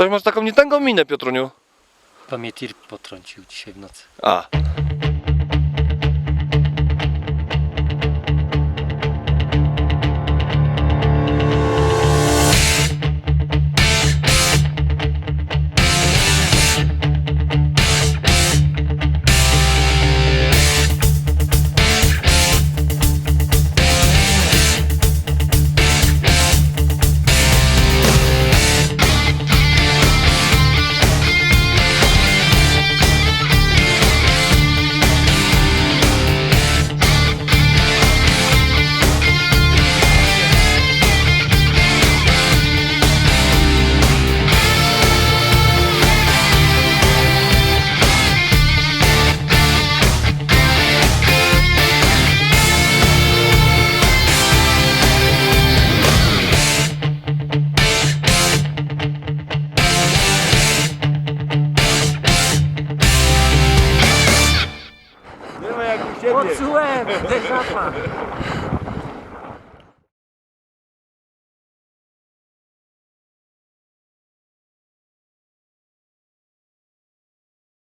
Coś masz taką nietęgą minę, Piotruniu. Bo mnie tir potrącił dzisiaj w nocy. A. Nie ma jak u siebie. Poczułem ten.